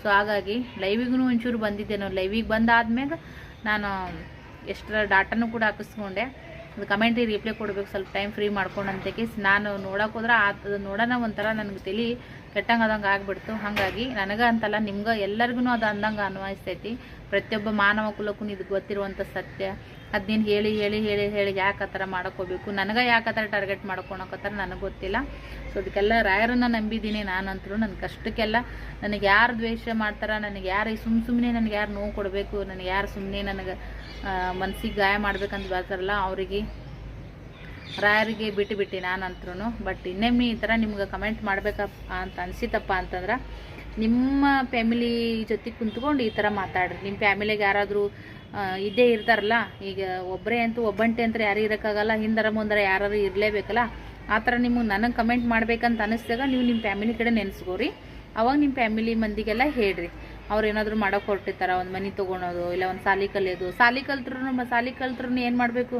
ಸೊ ಹಾಗಾಗಿ ಲೈವಿಗೂ ಒಂಚೂರು ಬಂದಿದ್ದೆ ನಾನು ಲೈವಿಗೆ ಬಂದಾದ್ಮೇಲೆ ನಾನು ಎಷ್ಟರ ಡಾಟಾನು ಕೂಡ ಹಾಕಿಸ್ಕೊಂಡೆ. ಅದು ಕಮೆಂಟಿಗೆ ರಿಪ್ಲೈ ಕೊಡಬೇಕು, ಸ್ವಲ್ಪ ಟೈಮ್ ಫ್ರೀ ಮಾಡ್ಕೊಂಡು ಅಂತೇಳಿ ನಾನು ನೋಡೋಕೆ ಹೋದ್ರೆ ಅದು ನೋಡೋಣ ಒಂಥರ ನನಗೆ ತಲೆ ಕೆಟ್ಟಂಗೆ ಆಗ್ಬಿಡ್ತು. ಹಾಗಾಗಿ ನನಗೆ ಅಂತಲ್ಲ, ನಿಮ್ಗೆ ಎಲ್ಲರಿಗೂ ಅದು ಅಂದಂಗೆ ಅನ್ವಯಿಸ್ತೈತಿ. ಪ್ರತಿಯೊಬ್ಬ ಮಾನವ ಕುಲಕ್ಕೂ ಇದು ಗೊತ್ತಿರುವಂಥ ಸತ್ಯ. ಅದು ನೀನು ಹೇಳಿ ಹೇಳಿ ಹೇಳಿ ಹೇಳಿ ಯಾಕೆ ಆ ಥರ ಮಾಡ್ಕೋಬೇಕು? ನನಗೆ ಯಾಕೆ ಆ ಥರ ಟಾರ್ಗೆಟ್ ಮಾಡ್ಕೊಳಕತ್ತಾರ ನನಗೆ ಗೊತ್ತಿಲ್ಲ. ಸೊ ಅದಕ್ಕೆಲ್ಲ ರಾಯರನ್ನು ನಂಬಿದ್ದೀನಿ ನಾನಂತರೂ. ನನ್ನ ಕಷ್ಟಕ್ಕೆಲ್ಲ ನನಗೆ ಯಾರು ದ್ವೇಷ ಮಾಡ್ತಾರೆ, ನನಗೆ ಯಾರು ಸುಮ್ಮ ಸುಮ್ಮನೆ ನನಗೆ ಯಾರು ನೋವು ಕೊಡಬೇಕು, ನನಗೆ ಯಾರು ಸುಮ್ಮನೆ ನನಗೆ ಮನಸ್ಸಿಗೆ ಗಾಯ ಮಾಡ್ಬೇಕಂತ ಬರ್ತಾರಲ್ಲ ಅವರಿಗೆ ರಾಯರಿಗೆ ಬಿಟ್ಟು ನಾನಂತ್ರೂ ಬಟ್ ಇನ್ನೊಮ್ಮೆ ಈ ಥರ ನಿಮ್ಗೆ ಕಮೆಂಟ್ ಮಾಡಬೇಕಪ್ಪ ಅಂತ ಅನಿಸಿತಪ್ಪ ಅಂತಂದ್ರೆ, ನಿಮ್ಮ ಫ್ಯಾಮಿಲಿ ಜೊತೆ ಕುಂತ್ಕೊಂಡು ಈ ಥರ ಮಾತಾಡ್ರಿ. ನಿಮ್ಮ ಫ್ಯಾಮಿಲಿಗೆ ಯಾರಾದರೂ ಇದ್ದೇ ಇರ್ತಾರಲ್ಲ, ಈಗ ಒಬ್ಬರೇ ಅಂತೂ ಒಬ್ಬಂಟೆ ಅಂತ ಯಾರು ಇರೋಕ್ಕಾಗಲ್ಲ, ಹಿಂದರ ಮುಂದರ ಯಾರು ಇರಲೇಬೇಕಲ್ಲ, ಆ ಥರ ನಿಮಗೆ ನನಗೆ ಕಮೆಂಟ್ ಮಾಡ್ಬೇಕಂತ ಅನಿಸ್ದಾಗ ನೀವು ನಿಮ್ಮ ಫ್ಯಾಮಿಲಿ ಕಡೆ ನೆನೆಸ್ಕೋರಿ. ಅವಾಗ ನಿಮ್ಮ ಫ್ಯಾಮಿಲಿ ಮಂದಿಗೆಲ್ಲ ಹೇಳ್ರಿ. ಅವ್ರು ಏನಾದರೂ ಮಾಡೋಕೆ ಹೊರಟಿರ್ತಾರ, ಒಂದು ಮನೆ ತೊಗೊಳೋದು ಇಲ್ಲ ಒಂದು ಸಾಲಿ ಕಲಿಯೋದು. ಸಾಲಿ ಕಲ್ತ್ರು ಸಾಲಿ ಕಲ್ತ್ರು ಏನು ಮಾಡಬೇಕು?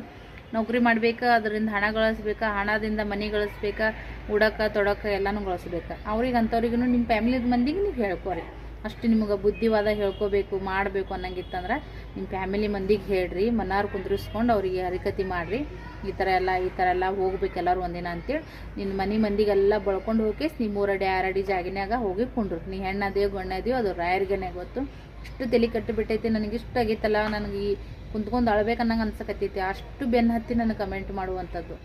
ನೌಕರಿ ಮಾಡ್ಬೇಕು, ಅದರಿಂದ ಹಣ ಗಳಿಸ್ಬೇಕಾ, ಹಣದಿಂದ ಮನೆ ಗಳಿಸ್ಬೇಕಾ ಉಡಕ್ಕೆ ತೊಡಕ ಎಲ್ಲನೂ ಗಳಿಸ್ಬೇಕು. ಅವ್ರಿಗೆ ಅಂಥವ್ರಿಗೂ ನಿಮ್ಮ ಫ್ಯಾಮಿಲಿದ ಮಂದಿಗೆ ನೀವು ಹೇಳ್ಕೊರಿ. ಅಷ್ಟು ನಿಮಗೆ ಬುದ್ಧಿವಾದ ಹೇಳ್ಕೋಬೇಕು, ಮಾಡಬೇಕು ಅನ್ನಂಗಿತ್ತಂದ್ರೆ ನಿಮ್ಮ ಫ್ಯಾಮಿಲಿ ಮಂದಿಗೆ ಹೇಳ್ರಿ, ಮನಾರ್ ಕುಂದ್ರಿಸ್ಕೊಂಡು ಅವರಿಗೆ ಹರಿಕತಿ ಮಾಡಿರಿ. ಈ ಥರ ಎಲ್ಲ, ಈ ಥರ ಎಲ್ಲ ಹೋಗ್ಬೇಕು ಎಲ್ಲರೂ ಒಂದಿನ ಅಂತೇಳಿ ನಿನ್ನ ಮನೆ ಮಂದಿಗೆಲ್ಲ ಬಳ್ಕೊಂಡು ಹೋಗಿ ನಿಮ್ಮ ಮೂರಡಿ ಆರಡಿ ಜಾಗಿನಾಗ ಹೋಗಿ ಕುಂಡ್ರು. ನೀ ಹೆಣ್ಣದೇವು ಗಣ್ಣದೇವು ಅದು ರಾಯರ್ಗನೆ ಗೊತ್ತು. ಇಷ್ಟು ತಲೆ ಕಟ್ಟಿಬಿಟ್ಟೈತಿ ನನಗೆ ಇಷ್ಟ ಆಗೈತಲ್ಲ, ನನಗೆ ಈ ಕುಂತ್ಕೊಂಡು ಅಳ್ಬೇಕನ್ನಂಗೆ ಅನ್ಸಕತ್ತೈತಿ. ಅಷ್ಟು ಬೆನ್ನು ಹತ್ತಿ ನನಗೆ ಕಮೆಂಟ್ ಮಾಡುವಂಥದ್ದು.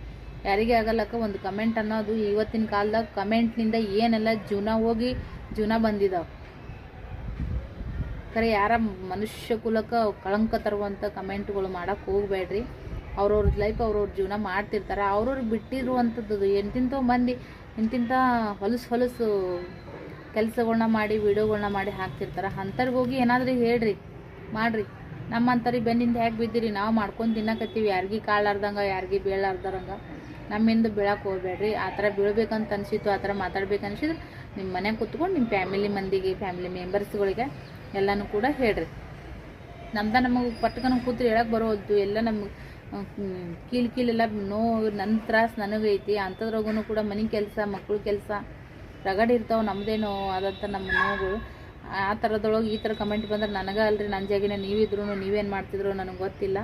ಯಾರಿಗೆ ಆಗಲ್ಲಕ್ಕ, ಒಂದು ಕಮೆಂಟ್ ಅನ್ನೋದು ಇವತ್ತಿನ ಕಾಲದಾಗ ಕಮೆಂಟ್ನಿಂದ ಏನೆಲ್ಲ ಜೀವನ ಹೋಗಿ ಜೀವನ ಬಂದಿದಾವೆ. ಖರೆ ಯಾರ ಮನುಷ್ಯ ಕುಲಕ್ಕೆ ಕಳಂಕ ತರುವಂಥ ಕಮೆಂಟ್ಗಳು ಮಾಡೋಕ್ಕೆ ಹೋಗಬೇಡ್ರಿ. ಅವ್ರವ್ರ ಲೈಫ್ ಅವ್ರವ್ರ ಜೀವನ ಮಾಡ್ತಿರ್ತಾರೆ. ಅವ್ರವ್ರು ಬಿಟ್ಟಿರುವಂಥದ್ದು ಎಂತಿಂಥ ಮಂದಿ ಇಂತಿಂಥ ಹೊಲಸು ಹೊಲಸು ಕೆಲಸಗಳ್ನ ಮಾಡಿ, ವಿಡಿಯೋಗಳ್ನ ಮಾಡಿ ಹಾಕ್ತಿರ್ತಾರೆ. ಅಂಥವ್ರಿಗೆ ಹೋಗಿ ಏನಾದರೂ ಹೇಳ್ರಿ, ಮಾಡಿರಿ. ನಮ್ಮಂಥವ್ರಿಗೆ ಬೆನ್ನಿಂದ ಹೇಗೆ ಬಿದ್ದಿರಿ? ನಾವು ಮಾಡ್ಕೊಂಡು ತಿನ್ನಕತ್ತೀವಿ. ಯಾರಿಗೆ ಕಾಳಾರ್ದಂಗೆ ಯಾರಿಗೆ ಬೀಳಾರ್ದಾರಂಗೆ. ನಮ್ಮಿಂದ ಬೀಳಕ್ಕೆ ಹೋಗ್ಬೇಡ್ರಿ. ಆ ಥರ ಬೀಳ್ಬೇಕಂತ ಅನಿಸಿತ್ತು, ಆ ಥರ ಮಾತಾಡ್ಬೇಕು ಅನಿಸಿದ್ರೆ ನಿಮ್ಮ ಮನೆಗೆ ಕೂತ್ಕೊಂಡು ನಿಮ್ಮ ಫ್ಯಾಮಿಲಿ ಮಂದಿಗೆ, ಫ್ಯಾಮಿಲಿ ಮೆಂಬರ್ಸ್ಗಳಿಗೆ ಎಲ್ಲನೂ ಕೂಡ ಹೇಳ್ರಿ. ನಮ್ದ ನಮಗೆ ಪಟ್ಕನ ಕೂತ್ರಿ ಹೇಳಕ್ಕೆ ಬರೋದು ಎಲ್ಲ ನಮ್ಗೆ ಕೀಳು ಕೀಲೆಲ್ಲ ನೋ ನನ್ನ ತ್ರಾಸು ನನಗೈತಿ. ಅಂಥದ್ರಾಗೂ ಕೂಡ ಮನೆ ಕೆಲಸ, ಮಕ್ಳ ಕೆಲಸ, ರಗಡ್ ಇರ್ತಾವೆ ನಮ್ಮದೇನೋ ಆದಂಥ ನಮ್ಮ ನೋವುಗಳು ಆ ಥರದೊಳಗೆ ಈ ಥರ ಕಮೆಂಟ್ ಬಂದ್ರೆ ನನಗೆ ಅಲ್ರಿ ನನ್ನ ಜಾಗಿನ ನೀವಿದ್ರು ನೀವೇನು ಮಾಡ್ತಿದ್ರು ನನಗೆ ಗೊತ್ತಿಲ್ಲ.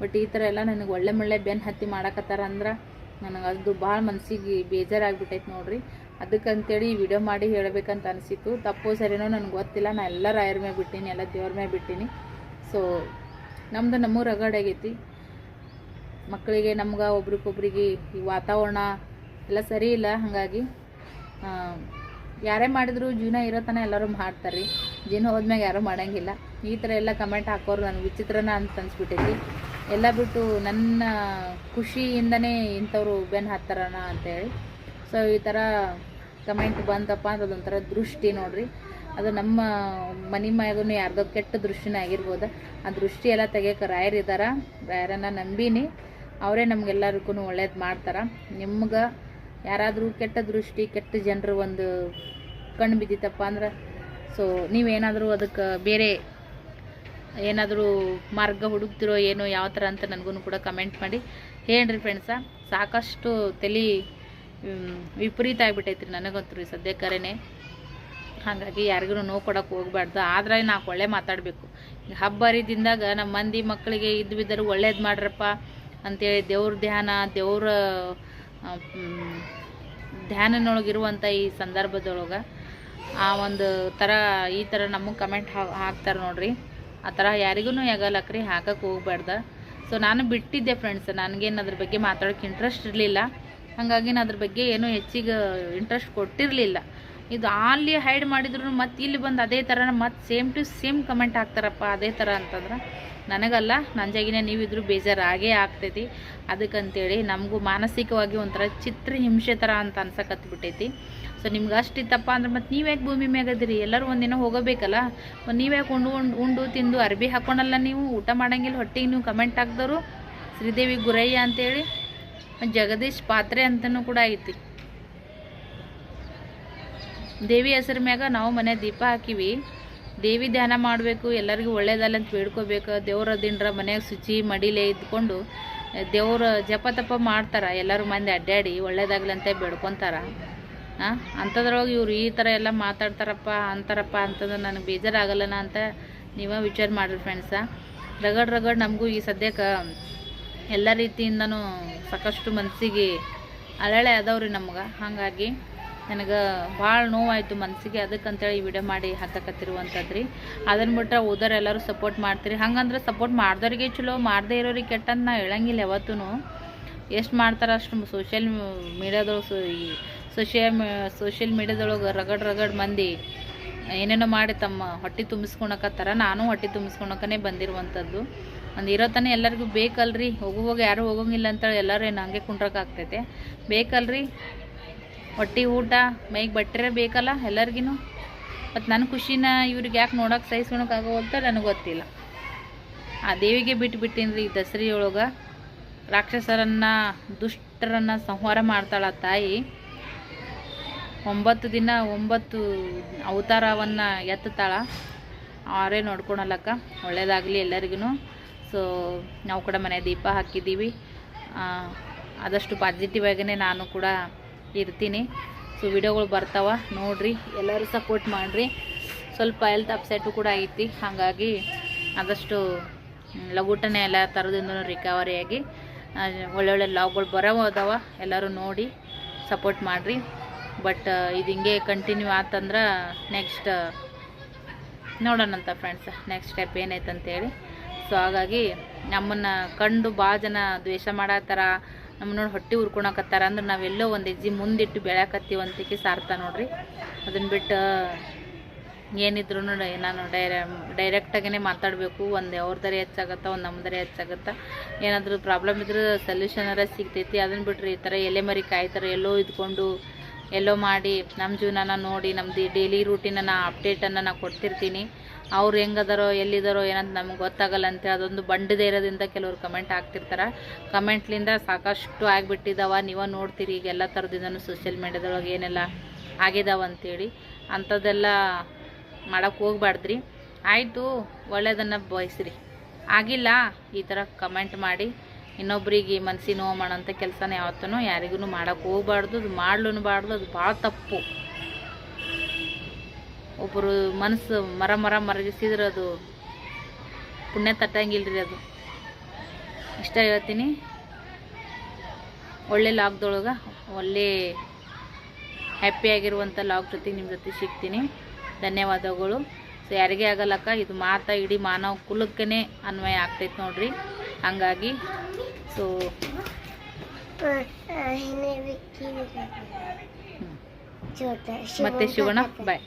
ಬಟ್ ಈ ಥರ ಎಲ್ಲ ನನಗೆ ಒಳ್ಳೆ ಮೊಳ್ಳೆ ಬೆನ್ನು ಹತ್ತಿ ಮಾಡಕತ್ತಾರ ಅಂದ್ರೆ ನನಗೆ ಅದು ಭಾಳ ಮನ್ಸಿಗೆ ಬೇಜಾರಾಗ್ಬಿಟ್ಟೈತೆ ನೋಡಿರಿ. ಅದಕ್ಕಂತೇಳಿ ಈ ವಿಡಿಯೋ ಮಾಡಿ ಹೇಳಬೇಕಂತ ಅನಿಸಿತ್ತು. ತಪ್ಪು ಸರಿನೋ ನನಗೆ ಗೊತ್ತಿಲ್ಲ. ನಾನು ಎಲ್ಲ ರಾಯರ ಮೇಲೆ ಬಿಟ್ಟೀನಿ, ಎಲ್ಲ ದೇವ್ರ ಮೇಲೆ ಬಿಟ್ಟೀನಿ. ಸೊ ನಮ್ಮದು ನಮ್ಮೂರು ರಗಡಾಗೈತಿ ಮಕ್ಕಳಿಗೆ ನಮ್ಗೆ ಒಬ್ರಿಗೊಬ್ರಿಗೆ ಈ ವಾತಾವರಣ ಎಲ್ಲ ಸರಿ ಇಲ್ಲ, ಹಾಗಾಗಿ ಯಾರೇ ಮಾಡಿದ್ರು ಜೀವನ ಇರೋ ತನಕ ಎಲ್ಲರೂ ಮಾಡ್ತಾರೆ ರೀ ಜೀವನ ಹೋದ್ಮ್ಯಾಗ ಯಾರೂ ಮಾಡೋಂಗಿಲ್ಲ. ಈ ಥರ ಎಲ್ಲ ಕಮೆಂಟ್ ಹಾಕೋರು ನನಗೆ ವಿಚಿತ್ರನ ಅಂತ ಅನ್ಸ್ಬಿಟ್ಟೈತಿ ಎಲ್ಲ ಬಿಟ್ಟು ನನ್ನ ಖುಷಿಯಿಂದನೇ ಇಂಥವ್ರು ಬೆನ್ನು ಹತ್ತಾರನ ಅಂತೇಳಿ ಸೊ ಈ ಥರ ಕಮೆಂಟ್ ಬಂತಪ್ಪ ಅಂದ್ರೆ ಅದೊಂಥರ ದೃಷ್ಟಿ ನೋಡ್ರಿ. ಅದು ನಮ್ಮ ಮನೆ ಮ್ಯಾಗೂ ಯಾರ್ದೋ ಕೆಟ್ಟ ದೃಷ್ಟಿನೇ ಆಗಿರ್ಬೋದು. ಆ ದೃಷ್ಟಿ ಎಲ್ಲ ತೆಗಿಯೋಕೆ ರಾಯರಿದ್ದಾರೆ ರಾಯರನ್ನ ನಂಬಿನಿ. ಅವರೇ ನಮಗೆಲ್ಲರಿಗೂ ಒಳ್ಳೇದು ಮಾಡ್ತಾರೆ. ನಿಮ್ಗೆ ಯಾರಾದರೂ ಕೆಟ್ಟ ದೃಷ್ಟಿ, ಕೆಟ್ಟ ಜನರು ಒಂದು ಕಣ್ಣು ಬಿದ್ದಿತ್ತಪ್ಪ ಅಂದ್ರೆ ಸೊ ನೀವೇನಾದರೂ ಅದಕ್ಕೆ ಬೇರೆ ಏನಾದರೂ ಮಾರ್ಗ ಹುಡುಕ್ತಿರೋ ಏನೋ ಯಾವ ಥರ ಅಂತ ನನಗೂ ಕೂಡ ಕಮೆಂಟ್ ಮಾಡಿ. ಹೇಳ್ರಿ ಫ್ರೆಂಡ್ಸ ಸಾಕಷ್ಟು ತಲೆ ವಿಪರೀತ ಆಗಿಬಿಟ್ಟೈತ್ರಿ ನನಗಂತೂ ರೀ ಸದ್ಯಕ್ಕರೇ ಹಾಗಾಗಿ ಯಾರಿಗೂ ನೋವು ಕೊಡೋಕೆ ಹೋಗ್ಬಾರ್ದು, ಆದರೆ ನಾಲ್ಕು ಒಳ್ಳೆ ಮಾತಾಡಬೇಕು. ಈಗ ಹಬ್ಬ ಹರಿದಿಂದಾಗ ನಮ್ಮ ಮಂದಿ ಮಕ್ಕಳಿಗೆ ಇದ್ದು ಬಿದ್ದರೂ ಒಳ್ಳೇದು ಮಾಡ್ರಪ್ಪ ಅಂತೇಳಿ ದೇವ್ರ ಧ್ಯಾನ, ದೇವ್ರ ಧ್ಯಾನನೊಳಗಿರುವಂಥ ಈ ಸಂದರ್ಭದೊಳಗೆ ಆ ಒಂದು ಥರ ಈ ಥರ ನಮಗೆ ಕಮೆಂಟ್ ಹಾಕ್ತಾರೆ ನೋಡ್ರಿ. ಆ ಥರ ಯಾರಿಗೂ ಯಾಗಲ್ಲಕ್ರಿ ಹಾಕಕ್ಕೆ ಹೋಗ್ಬಾರ್ದು ಸೊ ನಾನು ಬಿಟ್ಟಿದ್ದೆ ಫ್ರೆಂಡ್ಸ್ ನನಗೇನು ಅದ್ರ ಬಗ್ಗೆ ಮಾತಾಡೋಕ್ಕೆ ಇಂಟ್ರೆಸ್ಟ್ ಇರಲಿಲ್ಲ. ಹಾಗಾಗಿ ನಾನು ಅದ್ರ ಬಗ್ಗೆ ಏನೂ ಹೆಚ್ಚಿಗೆ ಇಂಟ್ರೆಸ್ಟ್ ಕೊಟ್ಟಿರಲಿಲ್ಲ. ಇದು ಅಲ್ಲಿ ಹೈಡ್ ಮಾಡಿದ್ರು ಮತ್ತೆ ಇಲ್ಲಿ ಬಂದು ಅದೇ ಥರ ಮತ್ತೆ ಸೇಮ್ ಟು ಸೇಮ್ ಕಮೆಂಟ್ ಹಾಕ್ತಾರಪ್ಪ, ಅದೇ ಥರ ಅಂತಂದ್ರೆ. ನನಗಲ್ಲ ನಂಜಾಗಿನೇ ಜಾಗಿನ ನೀವಿದ್ರು ಬೇಜಾರು ಆಗೇ ಆಗ್ತೈತಿ. ಅದಕ್ಕಂತೇಳಿ ನಮಗೂ ಮಾನಸಿಕವಾಗಿ ಒಂಥರ ಚಿತ್ರ ಹಿಂಸೆ ಥರ ಅಂತ ಅನ್ಸಕತ್ಬಿಟ್ಟೈತಿ ಸೊ ನಿಮ್ಗೆ ಅಷ್ಟಿತ್ತಪ್ಪ ಅಂದ್ರೆ ಮತ್ತೆ ನೀವ್ಯಾಕೆ ಭೂಮಿ ಮ್ಯಾಗದಿರಿ ಎಲ್ಲರೂ ಒಂದಿನ ಹೋಗಬೇಕಲ್ಲ? ನೀವ್ಯಾಕೆ ಉಂಡು ಉಂಡು ಉಂಡು ತಿಂದು ಅರ್ಬಿ ಹಾಕ್ಕೊಂಡಲ್ಲ ನೀವು? ಊಟ ಮಾಡೋಂಗಿಲ್ಲ, ಹೊಟ್ಟಿಗೆ ನೀವು ಕಮೆಂಟ್ ಹಾಕಿದವರು? ಶ್ರೀದೇವಿ ಗುರಯ್ಯ ಅಂತೇಳಿ ಜಗದೀಶ್ ಪಾತ್ರೆ ಅಂತಲೂ ಕೂಡ ಐತಿ. ದೇವಿ ಹೆಸರು ಮ್ಯಾಗ ನಾವು ಮನೆ ದೀಪ ಹಾಕಿವಿ. ದೇವಿ ಧ್ಯಾನ ಮಾಡಬೇಕು, ಎಲ್ಲರಿಗೂ ಒಳ್ಳೇದಲ್ಲ ಅಂತ ಬೇಡ್ಕೋಬೇಕು. ದೇವ್ರ ದಿಂಡ್ರ ಮನೆಯಾಗ ಶುಚಿ ಮಡಿಲೆ ಇದ್ಕೊಂಡು ದೇವ್ರ ಜಪ ತಪ ಮಾಡ್ತಾರೆ. ಎಲ್ಲರೂ ಮಂದಿ ಅಡ್ಡಾಡಿ ಒಳ್ಳೇದಾಗ್ಲಿ ಅಂತ ಬೇಡ್ಕೊತಾರ. ಅಂಥದ್ರೊಳಗೆ ಇವ್ರು ಈ ಥರ ಎಲ್ಲ ಮಾತಾಡ್ತಾರಪ್ಪ, ಅಂತಾರಪ್ಪ ಅಂತಂದ್ರೆ ನನಗೆ ಬೇಜಾರಾಗಲ್ಲನ ಅಂತ ನೀವೇ ವಿಚಾರ ಮಾಡಿರಿ ಫ್ರೆಂಡ್ಸ ರಗಡ್ ರಗಡ್ ನಮಗೂ ಈ ಸದ್ಯಕ್ಕೆ ಎಲ್ಲ ರೀತಿಯಿಂದನೂ ಸಾಕಷ್ಟು ಮನಸ್ಸಿಗೆ ಅಳಳೆ ಅದಾವ್ರಿ ನಮ್ಗೆ. ಹಾಗಾಗಿ ನನಗೆ ಭಾಳ ನೋವಾಯಿತು ಮನಸ್ಸಿಗೆ. ಅದಕ್ಕಂತೇಳಿ ಈ ವಿಡಿಯೋ ಮಾಡಿ ಹಾಕಕತ್ತಿರುವಂಥದ್ದು ರೀ ಅದನ್ನು ಬಿಟ್ಟರೆ ಓದೋರು ಎಲ್ಲರೂ ಸಪೋರ್ಟ್ ಮಾಡ್ತೀರಿ. ಹಂಗಂದ್ರೆ ಸಪೋರ್ಟ್ ಮಾಡ್ದೋರಿಗೆ ಚಲೋ, ಮಾಡದೇ ಇರೋರಿಗೆ ಕೆಟ್ಟ ಅಂತ ನಾ ಹೇಳಂಗಿಲ್ಲ ಯಾವತ್ತೂ ಎಷ್ಟು ಮಾಡ್ತಾರೆ ಅಷ್ಟು ಸೋಷಿಯಲ್ ಮೀಡಿಯಾದೊಳಗೆ ಸೊ, ಈ ಸೋಷಿಯಲ್ ಸೋಷಿಯಲ್ ಮೀಡಿಯಾದೊಳಗೆ ರಗಡ್ ರಗಡ್ ಮಂದಿ ಏನೇನೋ ಮಾಡಿ ತಮ್ಮ ಹೊಟ್ಟೆ ತುಂಬಿಸ್ಕೊಳಕತ್ತಾರ. ನಾನು ಹೊಟ್ಟೆ ತುಂಬಿಸ್ಕೊಳಕನೇ ಬಂದಿರುವಂಥದ್ದು. ಒಂದು ಇರೋ ತಾನೇ ಎಲ್ಲರಿಗೂ ಬೇಕಲ್ರಿ. ಹೋಗುವಾಗ ಯಾರೂ ಹೋಗೋಂಗಿಲ್ಲ ಅಂತೇಳಿ ಎಲ್ಲರೂ ಏನು ಹಂಗೆ ಕುಂಡ್ರಕ್ಕಾಗ್ತೈತೆ ಬೇಕಲ್ರಿ. ಹೊಟ್ಟೆ ಊಟ, ಮೈಗೆ ಬಟ್ಟರೆ ಬೇಕಲ್ಲ ಎಲ್ಲರಿಗೂ ಮತ್ತು ನನ್ನ ಖುಷಿನ ಇವ್ರಿಗೆ ಯಾಕೆ ನೋಡೋಕೆ ಸಹಿಸ್ಕೊಳಕ್ಕಾಗೋವಂತ ನನಗೆ ಗೊತ್ತಿಲ್ಲ. ಆ ದೇವಿಗೆ ಬಿಟ್ಟು ಬಿಟ್ಟಿನಿ ರೀ ದಸರಿ ಒಳಗೆ ರಾಕ್ಷಸರನ್ನು, ದುಷ್ಟರನ್ನು ಸಂಹಾರ ಮಾಡ್ತಾಳ ತಾಯಿ. ಒಂಬತ್ತು ದಿನ ಒಂಬತ್ತು ಅವತಾರವನ್ನು ಎತ್ತುತ್ತಾಳ ಅವರೇ ನೋಡ್ಕೊಳಲ್ಲಕ್ಕ, ಒಳ್ಳೇದಾಗಲಿ ಎಲ್ಲರಿಗೂ ಸೊ ನಾವು ಕೂಡ ಮನೆ ದೀಪ ಹಾಕಿದ್ದೀವಿ. ಆದಷ್ಟು ಪಾಸಿಟಿವ್ ಆಗಿಯೇ ನಾನು ಕೂಡ ಇರ್ತೀನಿ. ಸೊ ವಿಡಿಯೋಗಳು ಬರ್ತಾವ, ನೋಡ್ರಿ. ಎಲ್ಲರೂ ಸಪೋರ್ಟ್ ಮಾಡಿರಿ. ಸ್ವಲ್ಪ ಹೆಲ್ತ್ ಅಪ್ಸೆಟು ಕೂಡ ಐತಿ. ಹಾಗಾಗಿ ಆದಷ್ಟು ಲಗೂಟನೇ ಎಲ್ಲ ಥರದಿಂದ ಒಳ್ಳೆ ಒಳ್ಳೊಳ್ಳೆ ಲಾಗ್ಗಳು ಬರೋವು ಎಲ್ಲರೂ ನೋಡಿ ಸಪೋರ್ಟ್ ಮಾಡಿರಿ. ಬಟ್ ಇದು ಹಿಂಗೆ ಕಂಟಿನ್ಯೂ ಆತಂದ್ರೆ ನೆಕ್ಸ್ಟ್ ನೋಡೋಣಂತ ಫ್ರೆಂಡ್ಸ್ ನೆಕ್ಸ್ಟ್ ಸ್ಟೆಪ್ ಏನೈತೆ ಅಂತೇಳಿ ಸೊ ಹಾಗಾಗಿ ನಮ್ಮನ್ನು ಕಂಡು ಭಾಳ ಜನ ದ್ವೇಷ ಮಾಡತ್ತಾರ ನಮ್ಮ ನೋಡಿ ಹೊಟ್ಟೆ ಉರ್ಕೊಳಕತ್ತಾರ ಅಂದ್ರೆ ನಾವೆಲ್ಲೋ ಒಂದು ಹೆಜ್ಜೆ ಮುಂದಿಟ್ಟು ಬೆಳ್ಯಾಕತ್ತೀವಿ ಅಂತಕ್ಕೆ ಸಾರ್ಥ ನೋಡ್ರಿ. ಅದನ್ನು ಬಿಟ್ಟು, ಏನಿದ್ರು ನಾನು ಡೈರೆ ಡೈರೆಕ್ಟಾಗೇ ಮಾತಾಡಬೇಕು. ಒಂದು ಅವ್ರದರೆ ಹೆಚ್ಚಾಗತ್ತೆ, ಒಂದು ನಮ್ಮದರೆ ಹೆಚ್ಚಾಗತ್ತೆ. ಏನಾದರೂ ಪ್ರಾಬ್ಲಮ್ ಇದ್ರೆ ಸೊಲ್ಯೂಷನರ ಸಿಗ್ತೈತಿ. ಅದನ್ನು ಬಿಟ್ರಿ ಈ ಥರ ಎಲೆ ಮರಿ ಕಾಯ್ತಾರೆ, ಎಲ್ಲೋ ಇದ್ಕೊಂಡು, ಎಲ್ಲೋ ಮಾಡಿ ನಮ್ಮ ಜೀವನನ ನೋಡಿ ನಮ್ಮದು ಡೈಲಿ ರೂಟೀನನ್ನು ಅಪ್ಡೇಟನ್ನು ನಾನು ಕೊಡ್ತಿರ್ತೀನಿ. ಅವ್ರು ಹೆಂಗದಾರೋ, ಎಲ್ಲಿದಾರೋ ಏನಂತ ನಮ್ಗೆ ಗೊತ್ತಾಗಲ್ಲ ಅಂತ ಅದೊಂದು ಬಂಡದೇ ಇರೋದ್ರಿಂದ ಕೆಲವರು ಕಮೆಂಟ್ ಹಾಕ್ತಿರ್ತಾರೆ. ಕಮೆಂಟ್ಲಿಂದ ಸಾಕಷ್ಟು ಆಗಿಬಿಟ್ಟಿದ್ದಾವ ನೀವು ನೋಡ್ತೀರಿ ಈಗ ಎಲ್ಲ ಥರದಿಂದನೂ ಸೋಷಿಯಲ್ ಮೀಡ್ಯಾದೊಳಗೆ ಏನೆಲ್ಲ ಆಗಿದಾವ ಅಂತೇಳಿ. ಅಂಥದ್ದೆಲ್ಲ ಮಾಡೋಕ್ಕೆ ಹೋಗ್ಬಾರ್ದ್ರಿ. ಆಯಿತು ಒಳ್ಳೆಯದನ್ನು ಬಯಸ್ರಿ. ಆಗಿಲ್ಲ, ಈ ಥರ ಕಮೆಂಟ್ ಮಾಡಿ. ಇನ್ನೊಬ್ರಿಗೆ ಮನಸ್ಸಿನ ನೋವು ಮಾಡೋಂಥ ಕೆಲಸನ ಯಾವತ್ತೂ ಯಾರಿಗೂ ಮಾಡೋಕ್ಕೆ ಹೋಗ್ಬಾರ್ದು. ಅದು ಮಾಡ್ಲೂನ್ಬಾರ್ದು ಅದು ಭಾಳ ತಪ್ಪು. ಒಬ್ಬರು ಮನಸ್ಸು ಮರ ಮರ ಮರಗಿಸಿದ್ರೆ ಅದು ಪುಣ್ಯ ತಟ್ಟಂಗಿಲ್ಲ ರೀ ಅದು. ಇಷ್ಟ ಹೇಳ್ತೀನಿ. ಒಳ್ಳೆ ಲಾಕ್ದೊಳಗೆ ಒಳ್ಳೆ ಹ್ಯಾಪಿಯಾಗಿರುವಂಥ ಲಾಕ್ ಜೊತೆ ನಿಮ್ಮ ಜೊತೆ ಸಿಗ್ತೀನಿ. ಧನ್ಯವಾದಗಳು. ಸೊ, ಯಾರಿಗೇ ಆಗಲ್ಲಕ್ಕ, ಇದು ಮಾತಾ ಇಡೀ ಮಾನವ ಕುಲಕ್ಕೇ ಅನ್ವಯ ಆಗ್ತೈತೆ ನೋಡ್ರಿ. ಹಂಗಾಗಿ, ಸೊ ಮತ್ತೆ ಶಿವಣ್ಣ ಬಾಯ್